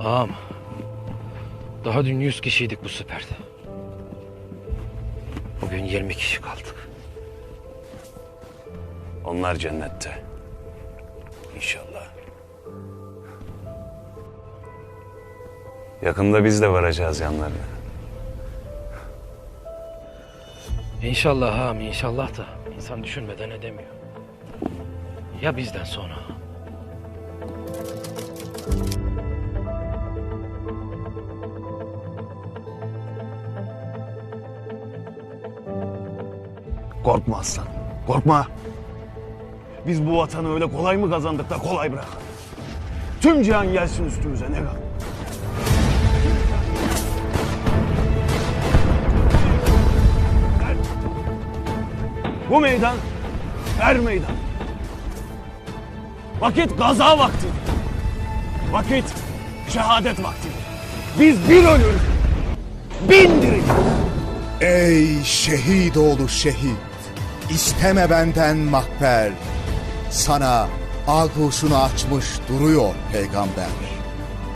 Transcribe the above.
Ağam. Daha dün 100 kişiydik bu seferde. Bugün 20 kişi kaldık. Onlar cennette. İnşallah. Yakında biz de varacağız yanlarına. İnşallah ağam inşallah da insan düşünmeden edemiyor. Ya bizden sonra? Korkma aslan. Korkma. Biz bu vatanı öyle kolay mı kazandık da kolay bırakalım. Tüm cihan gelsin üstümüze ne gal. Bu meydan her meydan. Vakit gaza vakti. Vakit şehadet vakti. Biz bir ölür, bin dirilir. Ey şehit oğlu şehit, isteme benden makber. Sana ağuşunu açmış duruyor peygamber.